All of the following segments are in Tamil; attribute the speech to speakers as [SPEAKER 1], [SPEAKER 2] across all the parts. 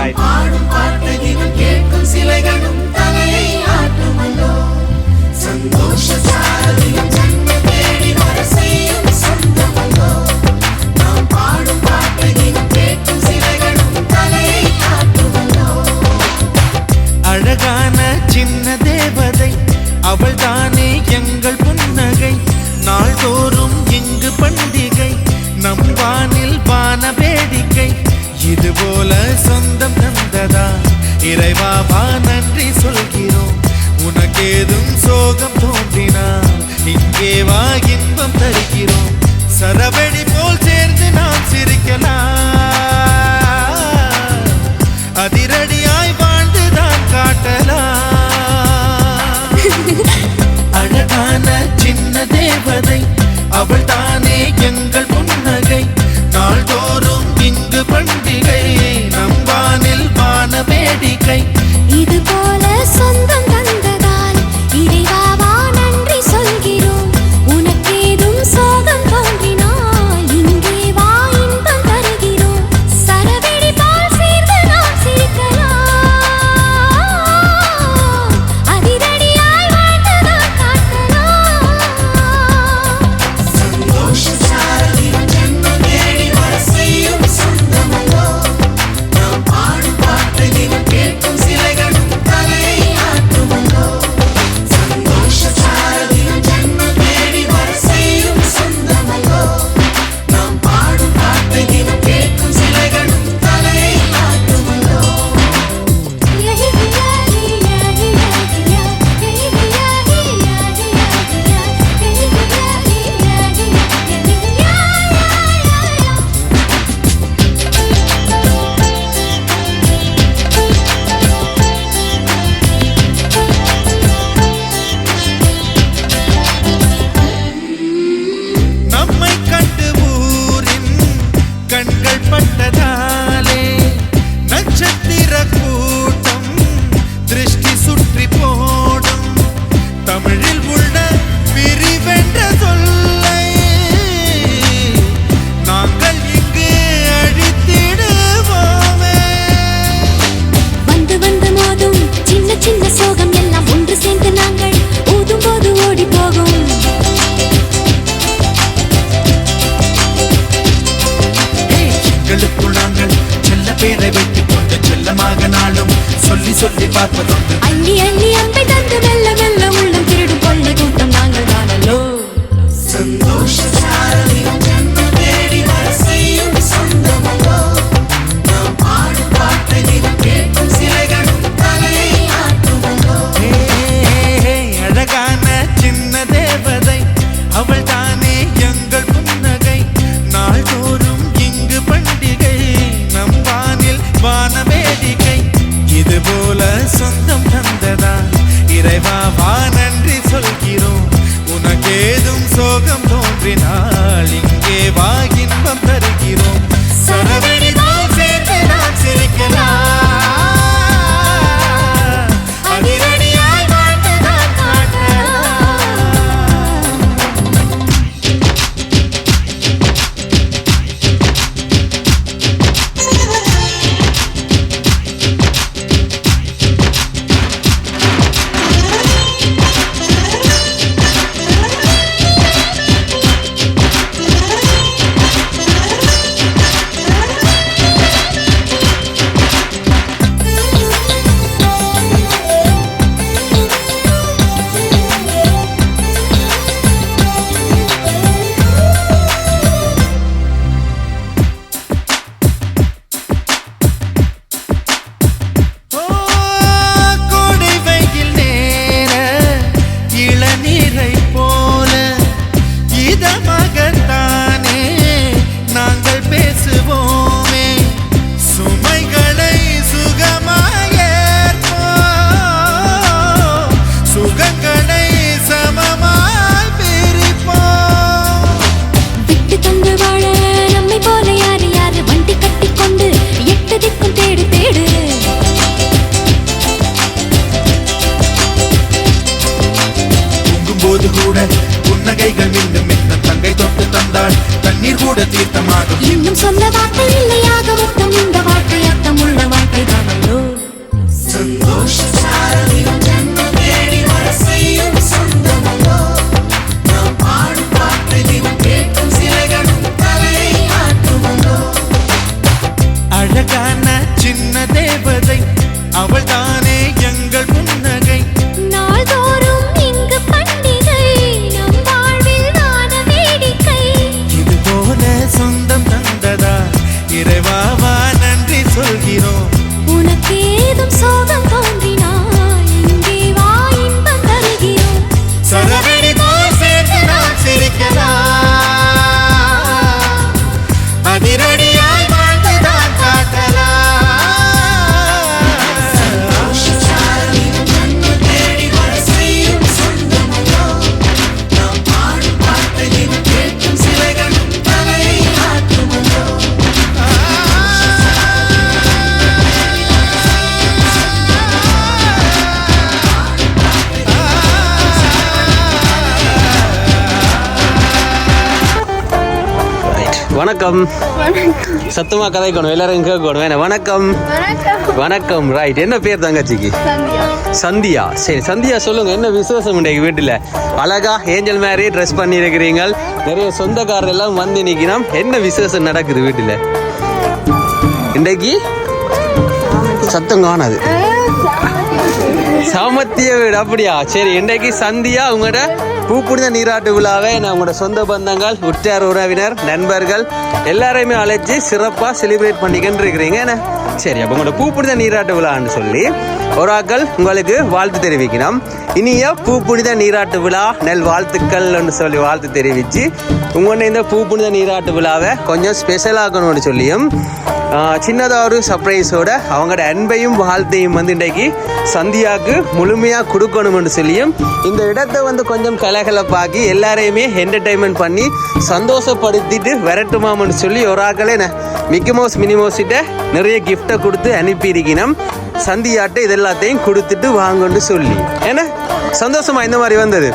[SPEAKER 1] ரைட்
[SPEAKER 2] ஆடும் பாட்டகிலும் கேட்கும் சிலைகளும் தலையை ஆட்டுமல்லோ சந்தோஷ சாரதியும்
[SPEAKER 3] அவள்தான் சொந்தம் தந்ததா?
[SPEAKER 4] இறைவாவா நன்றி சொல்கிறேன். say
[SPEAKER 1] வணக்கம். சத்தமா கதைக்கணும் எல்லாரும் கேட்கணும். என்ன வணக்கம். வணக்கம். ரைட் என்ன பேர் தங்கச்சிக்கு? சந்தியா. சரி சந்தியா சொல்லுங்க என்ன விசேஷம் இன்றைக்கு வீட்டில்? அழகா ஏஞ்சல் மாதிரி ட்ரெஸ் பண்ணி இருக்கிறீங்க நிறைய சொந்தக்காரர் எல்லாம் வந்து நிற்கணும் என்ன விசேஷம் நடக்குது வீட்டில்? இன்றைக்கு சத்தம் காணாது. சாமத்திய வீடு அப்படியா? சரி இன்றைக்கு சந்தியா உங்களோட பூப்புனித நீராட்டு விழாவை நான் உங்களோட சொந்த பந்தங்கள் உற்றார் உறவினர் நண்பர்கள் எல்லாரையுமே அழைச்சி சிறப்பாக செலிப்ரேட் பண்ணிக்கிட்டு இருக்கிறீங்க. என்ன? சரி அப்போ உங்களோட பூப்புனித நீராட்டு விழான்னு சொல்லி ஒரு ஆக்கள் உங்களுக்கு வாழ்த்து தெரிவிக்கணும். இனிய பூப்புனித நீராட்டு விழா நெல் வாழ்த்துக்கள்னு சொல்லி வாழ்த்து தெரிவித்து உங்களோட இந்த பூப்புனித நீராட்டு விழாவை கொஞ்சம் ஸ்பெஷலாகணும்னு சொல்லியும் சின்னதாக ஒரு சர்ப்ரைஸோட அவங்களோட அன்பையும் வாழ்த்தையும் வந்து இன்றைக்கு சந்தியாவுக்கு முழுமையாக கொடுக்கணும்னு சொல்லியும் இந்த இடத்தை வந்து கொஞ்சம் கலகலப்பாக்கி எல்லாரையுமே என்டர்டைன்மெண்ட் பண்ணி சந்தோஷப்படுத்திட்டு விரட்டுமாமன்னு சொல்லி ஒரு ஆக்களே என்ன மிக்கி மவுஸ் மினிமோஸிட்ட நிறைய கிஃப்டை கொடுத்து அனுப்பியிருக்கணும் சந்தியாட்ட இது எல்லாத்தையும் கொடுத்துட்டு வாங்கன்னு சொல்லி. ஏன்னா சந்தோஷமா இந்த மாதிரி வந்தது.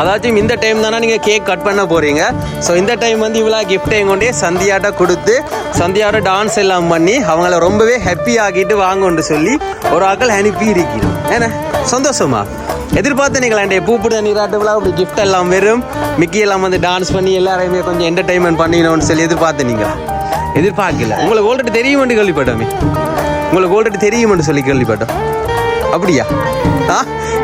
[SPEAKER 1] அதாச்சும் இந்த டைம் தானே நீங்கள் கேக் கட் பண்ண போகிறீங்க ஸோ இந்த டைம் வந்து இவ்வளோ கிஃப்ட் கொண்டே சந்தியாட்ட கொடுத்து சந்தியாவோட டான்ஸ் எல்லாம் பண்ணி அவங்கள ரொம்பவே ஹாப்பி ஆக்கிட்டு வாங்கன்னு சொல்லி ஒரு ஆக்கள் அனுப்பி இருக்கிறோம். ஏன்னா சந்தோஷமா? எதிர்பார்த்து நீங்கள் என் பூப்பிட நீராட்டு அப்படி கிஃப்ட் எல்லாம் வெறும் மிக்கி எல்லாம் வந்து டான்ஸ் பண்ணி எல்லாரையுமே கொஞ்சம் என்டர்டைன்மெண்ட் பண்ணிக்கணும்னு சொல்லி எதிர்பார்த்து நீங்கள்? எதிர்பார்க்கல. உங்களுக்கு ஆல்ரெடி தெரியுமென்று கேள்விப்பட்டோமே. உங்களுக்கு ஆல்ரெடி தெரியுமென்று சொல்லி கேள்விப்பட்டோம். அப்படியா? ஆ?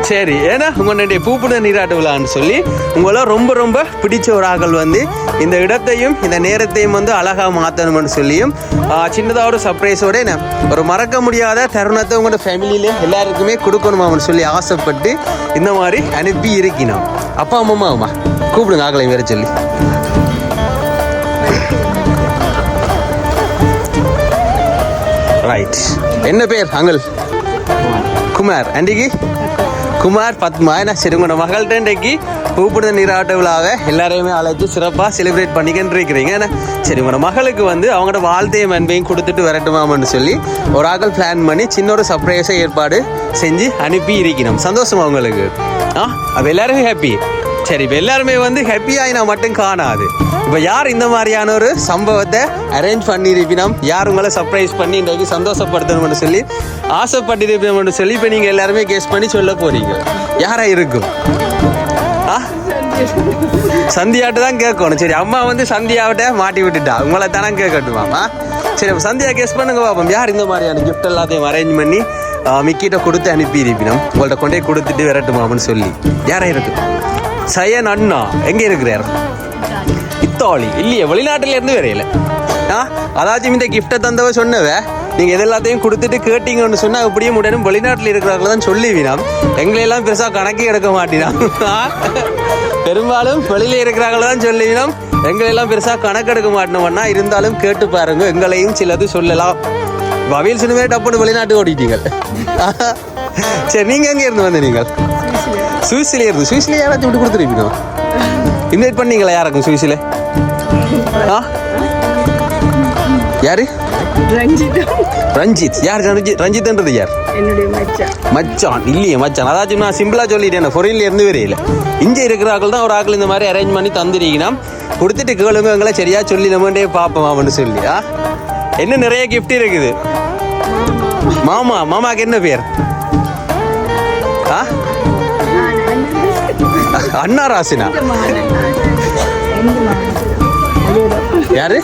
[SPEAKER 1] சரி ஏன்னா உங்களுடைய பூப்புட நீராட்டு விழான்னு சொல்லி உங்களை ரொம்ப ரொம்ப பிடிச்ச ஒரு ஆக்கள் வந்து இந்த இடத்தையும் இந்த நேரத்தையும் வந்து அழகாக மாற்றணும்னு சொல்லியும் சின்னதாக ஒரு சர்ப்ரைஸோட என்ன ஒரு மறக்க முடியாத தருணத்தை உங்களோட ஃபேமிலியில எல்லாருக்குமே கொடுக்கணுமான்னு சொல்லி ஆசைப்பட்டு இந்த மாதிரி அனுப்பி இருக்கணும் அப்பா அம்மா அம்மா கூப்பிடுங்க ஆக்களையும் வேற சொல்லி. ரைட் என்ன பேர் அங்கல் குமார். அண்டிக்கு குமார் பத்மா என்ன சிறுங்கோட மகள்கிட்ட இன்றைக்கு பூப்புடுத நீராட்ட விழாவை எல்லாரையுமே அழைத்து சிறப்பாக செலிப்ரேட் பண்ணிக்கிட்டு இருக்கிறீங்க ஏன்னா சரி உங்களோட மகளுக்கு வந்து அவங்களோட வாழ்த்தையும் அன்பையும் கொடுத்துட்டு வரட்டுமாமன்னு சொல்லி ஒரு ஆக்கள் பிளான் பண்ணி சின்ன ஒரு சர்ப்ரைஸை ஏற்பாடு செஞ்சு அனுப்பி இருக்கணும் சந்தோஷமா உங்களுக்கு? ஆ அப்போ எல்லாருமே ஹாப்பி சரி இப்போ எல்லாருமே வந்து ஹாப்பியாகினா மட்டும் காணாது. இப்போ யார் இந்த மாதிரியான ஒரு சம்பவத்தை அரேஞ்ச் பண்ணியிருப்பினோம் யார் உங்களை சர்ப்ரைஸ் பண்ணி இன்றைக்கு சந்தோஷப்படுத்தணும்னு சொல்லி ஆசைப்பட்டிருப்பினோம்னு சொல்லி இப்போ நீங்கள் எல்லாருமே கேஸ் பண்ணி சொல்ல போகிறீங்க யாராக இருக்கும்? ஆ? சந்தியாட்ட தான் கேட்கணும். சரி அம்மா வந்து சந்தியாவிட்ட மாட்டி விட்டுட்டா. உங்களை தானே கேட்கட்டுமாமா சரி அப்போ சந்தியா கேஸ் பண்ணுங்க பாப்போம் யார் இந்த மாதிரியான கிஃப்ட் எல்லாத்தையும் அரேஞ்ச் பண்ணி மிக்கிட்ட கொடுத்து அனுப்பி இருப்பினோம் உங்கள்ட்ட கொண்டே கொடுத்துட்டு விரட்டுமாமன்னு சொல்லி. யாராக இருக்கும்? சயன் அண்ணா. எங்கே இருக்கிறார்? இத்தாலி. இல்லையே வெளிநாட்டுல இருந்து வரையில. ஆ? அதாச்சும் இந்த கிஃப்ட்டை தந்தவ சொன்னவ? நீங்க இது எல்லாத்தையும் கொடுத்துட்டு கேட்டீங்கன்னு சொன்னா அப்படியே உடனும் வெளிநாட்டில் இருக்கிறவங்கள தான் சொல்லி வீணாம். எங்களையெல்லாம் பெருசா கணக்கே எடுக்க மாட்டினான் பெரும்பாலும் வெளியில இருக்கிறவங்கள தான் சொல்லி வீணாம். எங்களையெல்லாம் பெருசா கணக்கு எடுக்க மாட்டோம்னா இருந்தாலும் கேட்டு பாருங்க எங்களையும் சிலது சொல்லலாம். வவியல் சினிமே டப்புன்னு வெளிநாட்டுக்கு ஓடிட்டீங்க சரி நீங்க எங்க இருந்து வந்தீங்க சுவிஸ்ல இருந்து சுவிஸ்ல யாராச்சும் விட்டு கொடுத்துருப்பீங்க இன்வைட் பண்ணீங்களா யாருக்கும் சுவிஸ்ல ஆ? யாரு? ரஞ்சித். யார் ரஞ்சித்? ரஞ்சித்ன்றது யார்?
[SPEAKER 5] மச்சான்.
[SPEAKER 1] இல்லையே மச்சான். அதாச்சும் நான் சிம்பிளா சொல்லிட்டேன். ஃபொரின்ல இருந்து வரையில. இங்கே இருக்கிற ஆக்கள் தான் ஒரு ஆக்கள் இந்த மாதிரி அரேஞ்ச் பண்ணி தந்திருக்கீங்கன்னா கொடுத்துட்டு கேளுங்க எங்களை சரியா சொல்லி நம்மண்டே பார்ப்போம் அவனு சொல்லி. ஆ? என்ன நிறைய gift இருக்குது. மாமா மாமாக்கு என்ன பேர்? அண்ணா ராசினா? யாரு?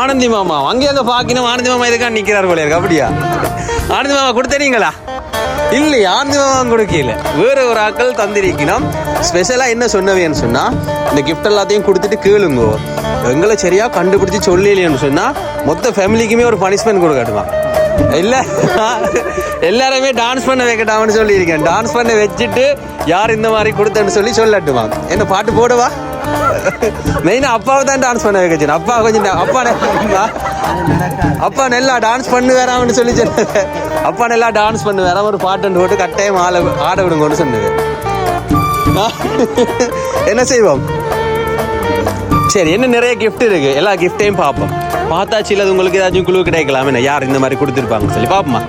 [SPEAKER 1] ஆனந்தி மாமா. அங்கே அங்க பாக்கணும் ஆனந்தி மாமா இதுக்கா நிக்கிறார் போல இருக்கு. அப்படியா? ஆனந்தி மாமா கொடுத்தனீங்களா? இல்லையா ஆனந்தி கொடுக்கல வேற ஒரு ஆக்கள் தந்திருக்கணும் ஸ்பெஷலா என்ன சொன்னவேன்னு சொன்னா இந்த கிஃப்ட் எல்லாத்தையும் கொடுத்துட்டு கேளுங்கோ. எங்களை சரியா கண்டுபிடிச்சு சொல்லலையேன்னு சொன்னா மொத்த ஃபேமிலிக்குமே ஒரு பனிஷ்மெண்ட் கொடுக்கட்டுமா? இல்ல எல்லாருமே டான்ஸ் பண்ண வைக்கட்டாமன்னு சொல்லியிருக்கேன். டான்ஸ் பண்ண வச்சுட்டு யார் இந்த மாதிரி கொடுத்தேன்னு சொல்லி சொல்லட்டுமா? என்ன பாட்டு போடுவா? மெயினா அப்பாவை தான் டான்ஸ் பண்ண வைக்கச்சு அப்பா கொஞ்சம் அப்பா அப்பா நல்லா டான்ஸ் பண்ணு வேறாம்னு சொல்லி சொன்னது. அப்பா நல்லா டான்ஸ் பண்ணு வேற ஒரு பாட்டு போட்டு கட்டாயம் ஆட ஆட விடுங்கன்னு சொன்னது. என்ன செய்வோம்? சரி என்ன நிறைய கிஃப்ட் இருக்கு. எல்லா கிஃப்டையும் பார்ப்போம். பார்த்தா சிலது உங்களுக்கு ஏதாச்சும் குழு கிடைக்கலாம் என்ன யார் இந்த மாதிரி கொடுத்துருப்பாங்க சொல்லி பார்ப்போமா?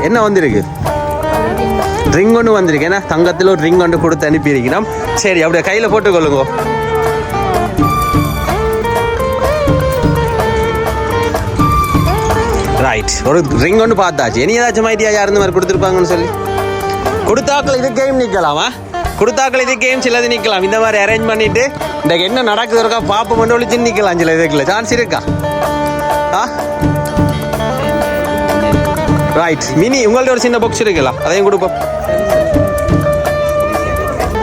[SPEAKER 1] என்ன வந்திருக்கு? ரிங் ஒன்று வந்திருக்கு. ஏன்னா தங்கத்தில் ஒரு ரிங் ஒன்று கொடுத்து அனுப்பியிருக்கிறோம். சரி அப்படியே கையில் போட்டுக்கொள்ளுங்க. ரைட் ஒரு ரிங் ஒன்று பார்த்தாச்சு. இனி ஏதாச்சும் ஐடியா யார் மாதிரி கொடுத்துருப்பாங்கன்னு சொல்லி? கொடுத்தாக்கள் இது கேம் நிற்கலாமா கொடுத்தாக்கள் இது கேம் சிலது நிற்கலாம் இந்த மாதிரி அரேஞ்ச் பண்ணிட்டு இன்றைக்கு என்ன நடக்குது இருக்கா பாப்பா மட்டும் ஒழிச்சு நிற்கலாம் சில இதுக்குள்ள. சான்ஸ் இருக்கா? ரைட் மினி உங்கள்ட்ட ஒரு சின்ன பாக்ஸ் இருக்கலாம் அதையும் கொடுப்போம்.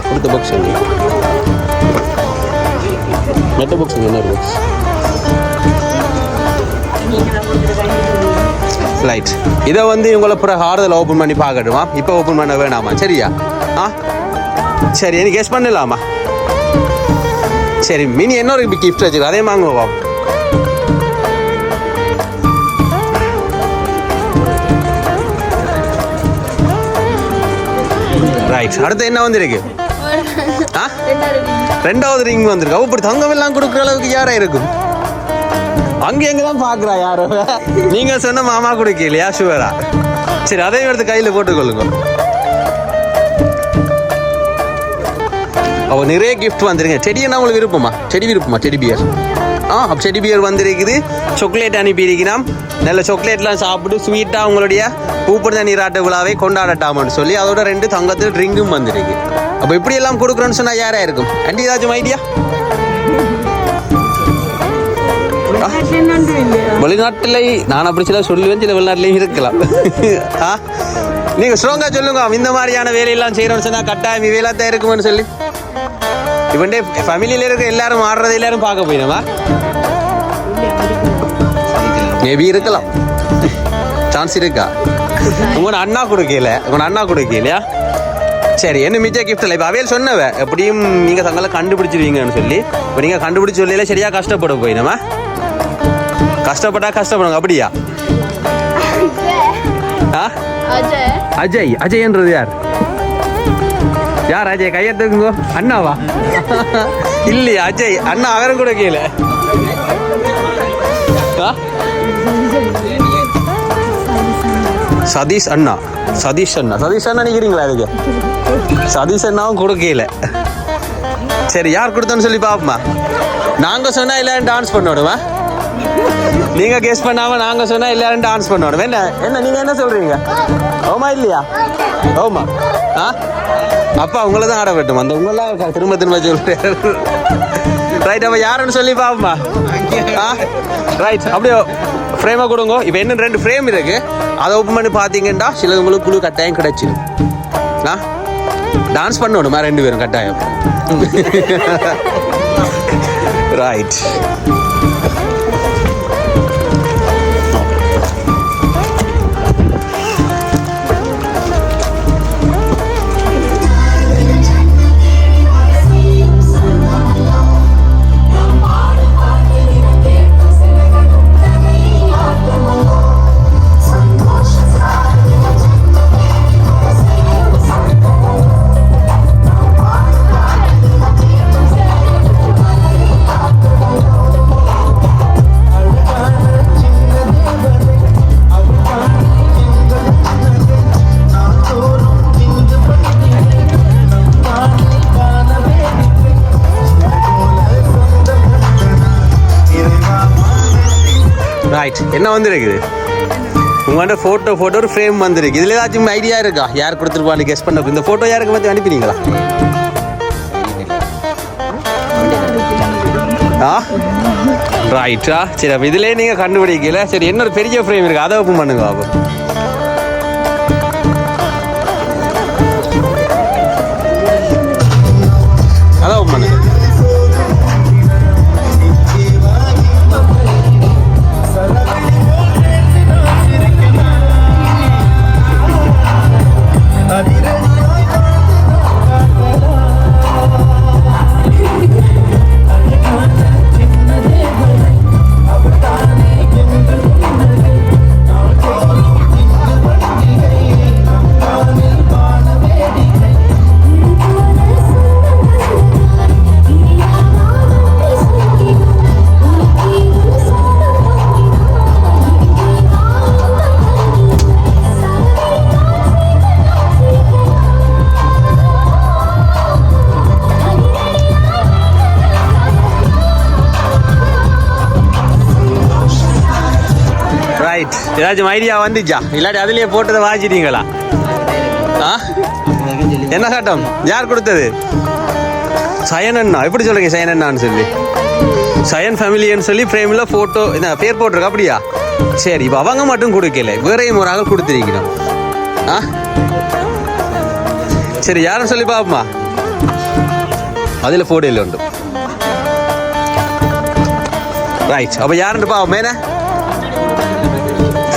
[SPEAKER 1] கொடுத்த பாக்ஸ் மெட்ட பாக்ஸ் என்ன பாக்ஸ் ரைட் இதை வந்து இவங்களை பிறகு ஆறுதல் ஓப்பன் பண்ணி பார்க்கட்டுமா? இப்போ ஓப்பன் பண்ண வேணாமா? சரியா? ஆ? சரி எனக்கு கெஸ் பண்ணலாமா? சரி மினி என்ன ஒரு கிஃப்ட் வச்சுருக்கு? அதே வாங்குவோம் ரைட் அடுத்து என்ன வந்திருக்கு? ஆ? ரெண்டாவது ரிங் வந்திருக்கு. அவ இப்படி தங்கம் எல்லாம் கொடுக்குற அளவுக்கு யாரா இருக்கும்? அங்க எங்க தான் பாக்குறா யாரோ? நீங்க சொன்ன மாமா கொடுக்கலையா சுவரா? சரி அதையும் எடுத்து கையில போட்டுக்கொள்ளுங்க. அவ நிறைய கிஃப்ட் வந்துருங்க. செடி என்ன உங்களுக்கு விருப்பமா? செடி விருப்பமா? செடி பியர் ஆ செடி பியர் வந்திருக்குது. சாக்லேட் அனுப்பியிருக்கிறோம். நல்ல சாக்லேட்லாம் சாப்பிட்டு ஸ்வீட்டாக உங்களுடைய பூப்படுத நீராட்ட விழாவை கொண்டாடட்டாமன்னு சொல்லி அதோட ரெண்டு தங்கத்தில் ட்ரிங்கும் வந்திருக்கு. அப்போ இப்படி எல்லாம் கொடுக்குறோன்னு சொன்னால் யாராக இருக்கும்? ஆண்டி ஏதாச்சும் ஐடியா வெளிநாட்டில் நான் அப்படி சில சொல்லுவேன் சில வெளிநாட்டிலையும் இருக்கலாம். ஆ? நீங்கள் ஸ்ட்ராங்காக சொல்லுங்க இந்த மாதிரியான வேலையெல்லாம் செய்கிறோம்னு சொன்னால் கட்டாயம் இவையெல்லாம் தான் இருக்குமென்னு சொல்லி. இவன்டே ஃபேமிலியில இருக்க எல்லாரும் ஆடுறதை எல்லாரும் பார்க்க போயிடுமா மேபி இருக்கலாம் சான்ஸ் இருக்கா உங்களோட அண்ணா கொடுக்கல உங்களோட அண்ணா கொடுக்கலையா சரி என்ன மிச்ச கிஃப்ட் இல்லை இப்போ அவையல் சொன்னவ எப்படியும் நீங்கள் தங்களை கண்டுபிடிச்சிருவீங்கன்னு சொல்லி இப்போ நீங்கள் கண்டுபிடிச்சி சொல்லல சரியா கஷ்டப்பட போயிடுமா கஷ்டப்பட்டா கஷ்டப்படுங்க அப்படியா ஆ
[SPEAKER 5] அஜய்
[SPEAKER 1] அஜய் அஜய்ன்றது யார் யார் அஜய்? கையெடுத்துக்குங்கோ அண்ணாவா? இல்லையா அஜய்? அண்ணா அவரும் கூட கீழே. ஆ? சதீஷ் அண்ணா. சதீஷ் அண்ணா. சதீஷ் அண்ணா நினைக்கிறீங்களா அதுக்கு சதீஷ் அண்ணாவும் கொடுக்கல சரி யார் கொடுத்தோன்னு சொல்லி பாப்போமா. நாங்க சொன்னா எல்லாரும் டான்ஸ் பண்ணோடுமா நீங்க கெஸ் பண்ணாம நாங்க சொன்னா எல்லாரும் டான்ஸ் பண்ணணும் என்ன? என்ன நீங்க என்ன சொல்றீங்க? ஓமா இல்லையா? ஓமா. ஆ? அப்பா உங்களை தான் ஆட வெட்டும் அந்த உங்களெல்லாம் திரும்ப திரும்ப சொல்றேன் ரைட் அப்ப யாருன்னு சொல்லி பாப்பா ஆ? ரைட் அப்படியே ஃப்ரேமை கொடுங்க. இப்போ என்ன ரெண்டு ஃப்ரேம் இருக்கு. அதை ஓப்பன் பண்ணி பார்த்தீங்கன்னா சிலது உங்களுக்கு குழு கட்டாயம் கிடைச்சிடும் ஆ? டான்ஸ் பண்ணணுமா ரெண்டு பேரும் கட்டாயம்? ரைட் ரைட் என்ன வந்துருக்குது? உங்கள்கிட்ட ஃபோட்டோ ஃபோட்டோ ஒரு ஃப்ரேம் வந்துருக்கு. இதில் ஏதாச்சும் ஐடியா இருக்கா? யார் கொடுத்துருப்பான்னு கெஸ் பண்ண இந்த ஃபோட்டோ யாருக்கு பற்றி அனுப்பினீங்களா? ஆ? ரைட்டா சரி அப்போ இதிலே நீங்கள் கண்டுபிடிக்கல. சரி என்ன ஒரு பெரிய ஃப்ரேம் இருக்குது அதை ஓப்பன் பண்ணுங்க அப்போ. ஏதாச்சும் ஐடியா வந்துச்சா? இல்லாட்டி அதுலயே போட்டதை வாசிட்டீங்களா? ஆ? என்ன சட்டம்? யார் கொடுத்தது? சயன் அண்ணா. எப்படி சொல்லுங்க சயன் அண்ணான்னு சொல்லி? சயன் ஃபேமிலின்னு சொல்லி ஃப்ரேமில் ஃபோட்டோ என்ன பேர் போட்டிருக்கா அப்படியா? சரி இப்போ அவங்க மட்டும் கொடுக்கல. வேறையும் ஒரு ஆள் கொடுத்துருக்கணும். ஆ? சரி யாரும் சொல்லி பாப்பமா? அதில் ஃபோட்டோயில் உண்டு. ரைட் அப்போ யாருன்னு பாப்போம் என்ன?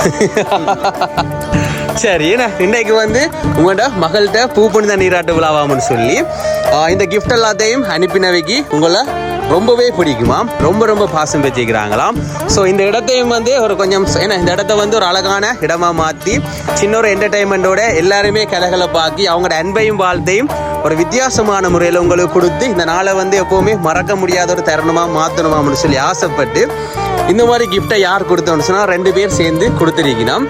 [SPEAKER 1] சரி இன்னைக்கு வந்து உங்கள்கிட்ட மகள்கிட்ட பூ புனித நீராட்டு விழாவாமன்னு சொல்லி இந்த கிஃப்ட் எல்லாத்தையும் அனுப்பினவைக்கு உங்களை ரொம்பவே பிடிக்குமாம் ரொம்ப ரொம்ப பாசம் வச்சுக்கிறாங்களாம் ஸோ இந்த இடத்தையும் வந்து ஒரு கொஞ்சம் ஏன்னா இந்த இடத்த வந்து ஒரு அழகான இடமா மாற்றி சின்ன ஒரு என்டர்டைன்மெண்ட்டோட எல்லாருமே கலகலப்பாக்கி அவங்களோட அன்பையும் வாழ்த்தையும் ஒரு வித்தியாசமான முறையில் உங்களுக்கு கொடுத்து இந்த நாளை வந்து எப்போவுமே மறக்க முடியாத ஒரு தருணமாக மாற்றணுமாம்னு சொல்லி ஆசைப்பட்டு இந்த மாதிரி கிஃப்டை யார் கொடுத்தோன்னு சொன்னால் ரெண்டு பேர் சேர்ந்து கொடுத்துருக்கணும்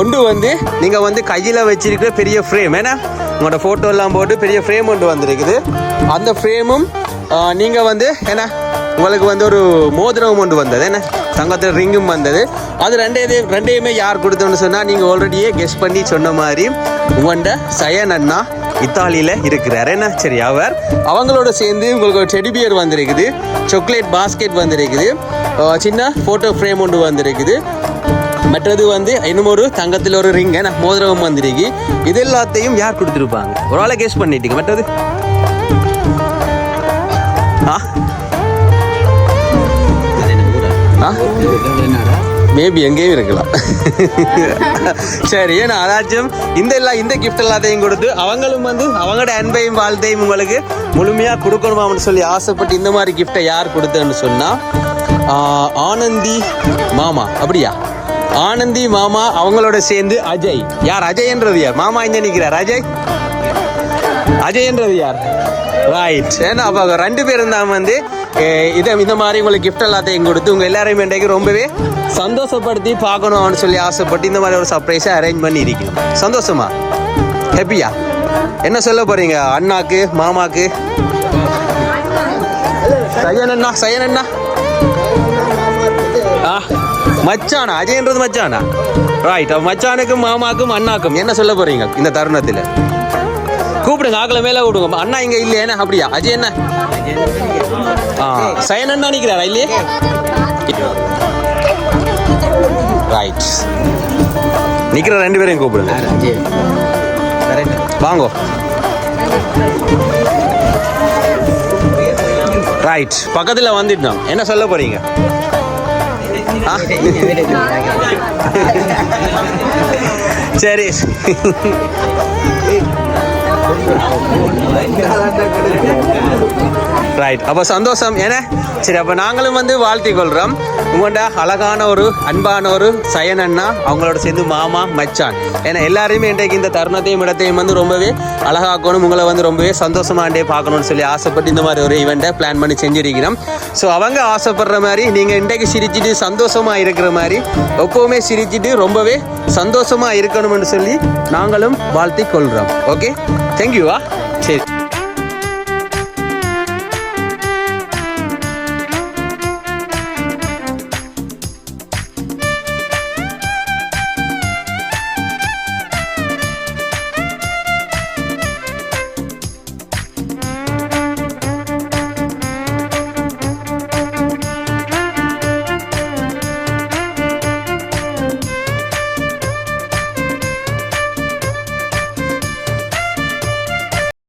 [SPEAKER 1] ஒன்று வந்து நீங்கள் வந்து கையில் வச்சிருக்கிற பெரிய ஃப்ரேம் ஏன்னா உங்களோட ஃபோட்டோலாம் போட்டு பெரிய ஃப்ரேம் ஒன்று வந்திருக்குது. அந்த ஃப்ரேமும் நீங்கள் வந்து என்ன உங்களுக்கு வந்து ஒரு மோதிரம் ஒன்று வந்தது என்ன தங்கத்தில் ரிங்கும் வந்தது. அது ரெண்டே ரெண்டையுமே யார் கொடுத்தோன்னு சொன்னால் நீங்கள் ஆல்ரெடியே கெஸ் பண்ணி சொன்ன மாதிரி உங்கள்கிட்ட சயன் அண்ணா இத்தாலியில் இருக்கிறார் என்ன சரி அவர் அவங்களோட சேர்ந்து உங்களுக்கு ஒரு டெடிபியர் வந்திருக்குது சாக்லேட் பாஸ்கெட் வந்திருக்குது. சின்ன ஃபோட்டோ ஃப்ரேம் ஒன்று வந்திருக்குது. மற்றது வந்து இன்னும் ஒரு தங்கத்தில் ஒரு ரிங் என்ன மோதிரம் வந்திருக்கு. இது எல்லாத்தையும் யார் கொடுத்துருப்பாங்க? ஒரு ஆளை கேஸ் பண்ணிட்டீங்க. மற்றது? ஆ? ஆ? மேபி எங்கேயும் இருக்கலாம். சரி ஏன்னா அதாச்சும் இந்த எல்லாம் இந்த கிஃப்ட் எல்லாத்தையும் கொடுத்து அவங்களும் வந்து அவங்களோட அன்பையும் வாழ்த்தையும் உங்களுக்கு முழுமையாக கொடுக்கணுமாம்னு சொல்லி ஆசைப்பட்டு இந்த மாதிரி கிஃப்டை யார் கொடுத்தேன்னு சொன்னால் ஆனந்தி மாமா அப்படியா? ஆனந்தி மாமா அவங்களோட சேர்ந்து அஜய். யார் அஜய்ன்றது யார்? மாமா இங்கே நிற்கிறார் அஜய்? அஜய்ன்றது யார்? ரைட் ஏன்னா அப்போ ரெண்டு பேரும் தான் வந்து இதை இந்த மாதிரி உங்களுக்கு கிஃப்ட் எல்லாத்தையும் கொடுத்து உங்கள் எல்லாரையும் இன்றைக்கு ரொம்பவே சந்தோஷப்படுத்தி பார்க்கணும்னு சொல்லி ஆசைப்பட்டு இந்த மாதிரி ஒரு சர்ப்ரைஸை அரேஞ்ச் பண்ணி இருக்கணும் சந்தோஷமா? ஹாப்பியா என்ன சொல்ல போகிறீங்க அண்ணாக்கு மாமாக்கு? சயன் அண்ணா சையன் அண்ணா? மச்சானா? அஜயன்றது மச்சானா? ரைட் மச்சானுக்கும் மாமாக்கும் அண்ணாக்கும் என்ன சொல்ல போறீங்க இந்த தருணத்தில்? கூப்பிடுங்க ஆக்கல மேல கூப்பிடுங்க அண்ணா இங்க இல்லையே என்ன? அப்படியா? அஜய் என்ன? ஆ சயன் அண்ணா நிக்கிறாரா இல்லையே? ரைட் நிக்கிற ரெண்டு பேரையும் கூப்பிடுங்க. வாங்கோ. ரைட் பக்கத்துல வந்துட்டோம். என்ன சொல்ல போறீங்க? சரி. ரைட் அப்போ சந்தோஷம். ஏன்னா சரி அப்போ நாங்களும் வந்து வாழ்த்தி கொள்கிறோம் உங்கள்கிட்ட அழகான ஒரு அன்பான ஒரு சயன் அண்ணா அவங்களோட சேர்ந்து மாமா மச்சான். ஏன்னா எல்லாரையுமே இன்றைக்கு இந்த தருணத்தையும் இடத்தையும் வந்து ரொம்பவே அழகாக்கணும். உங்களை வந்து ரொம்பவே சந்தோஷமாண்டே பார்க்கணும்னு சொல்லி ஆசைப்பட்டு இந்த மாதிரி ஒரு ஈவெண்ட்டை பிளான் பண்ணி செஞ்சிருக்கிறோம். ஸோ அவங்க ஆசைப்படுற மாதிரி நீங்கள் இன்றைக்கு சிரிச்சிட்டு சந்தோஷமாக இருக்கிற மாதிரி எப்போவுமே சிரிச்சிட்டு ரொம்பவே சந்தோஷமாக இருக்கணும்னு சொல்லி நாங்களும் வாழ்த்தி கொள்கிறோம் ஓகே தேங்க்யூவா சரி